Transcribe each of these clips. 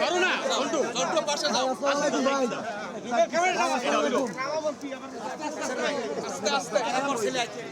ধরো না ঘন্টু ঘন্টু পাশে যাও আস্তে আস্তে আস্তে আস্তে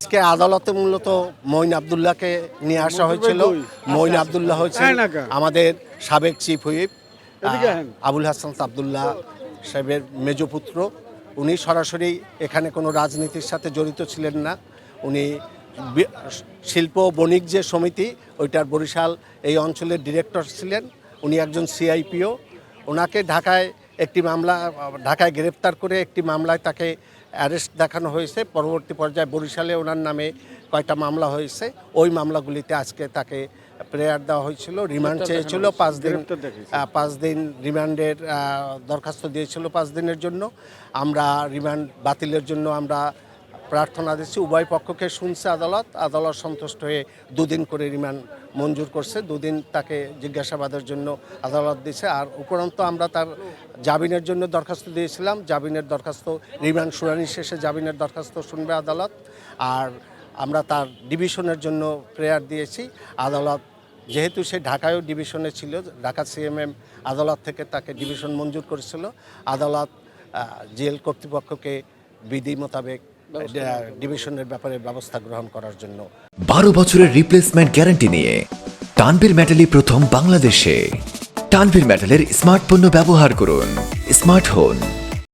আজকে আদালতে মূলত মঈন আবদুল্লাহকে নিয়ে আসা হয়েছিল। মঈন আবদুল্লাহ হচ্ছে আমাদের সাবেক চিফ হুইপ। আবুল হাসান আবদুল্লাহ সাহেবের মেজপুত্র উনি সরাসরি এখানে কোনো রাজনীতির সাথে জড়িত ছিলেন না। উনি শিল্প বণিক যে সমিতি ওইটার বরিশাল এই অঞ্চলের ডিরেক্টর ছিলেন। উনি একজন সিআইপিও ওনাকে ঢাকায় একটি মামলা ঢাকায় গ্রেপ্তার করে একটি মামলায় তাকে অ্যারেস্ট দেখানো হয়েছে। পরবর্তী পর্যায়ে বরিশালে ওনার নামে কয়টা মামলা হয়েছে। ওই মামলাগুলিতে আজকে তাকে প্রেয়ার দেওয়া হয়েছিল রিমান্ড চেয়েছিল পাঁচ দিন পাঁচ দিন রিমান্ডের দরখাস্ত দিয়েছিল পাঁচ দিনের জন্য। আমরা রিমান্ড বাতিলের জন্য আমরা প্রার্থনা দিচ্ছি, উভয় পক্ষকে শুনছে আদালত আদালত সন্তুষ্ট হয়ে দুদিন করে রিমান্ড মঞ্জুর করছে, দুদিন তাকে জিজ্ঞাসাবাদের জন্য আদালত দিছে। আর উপরন্ত আমরা তার জামিনের জন্য দরখাস্ত দিয়েছিলাম, জামিনের দরখাস্ত, রিমান্ড শুনানি শেষে জামিনের দরখাস্ত শুনবে আদালত। আর আমরা তার ডিভিশনের জন্য প্রেয়ার দিয়েছি, আদালত যেহেতু সে ঢাকায়ও ডিভিশনে ছিল, ঢাকা সিএমএম আদালত থেকে তাকে ডিভিশন মঞ্জুর করেছিল, আদালত জেল কর্তৃপক্ষকে বিধি মোতাবেক ডিভিশনের ব্যাপারে ব্যবস্থা গ্রহণ করার জন্য। বারো বছরের রিপ্লেসমেন্ট গ্যারান্টি নিয়ে টানবির মেটালি প্রথম বাংলাদেশে। টানবির মেটালের স্মার্ট পণ্য ব্যবহার করুন। স্মার্ট হন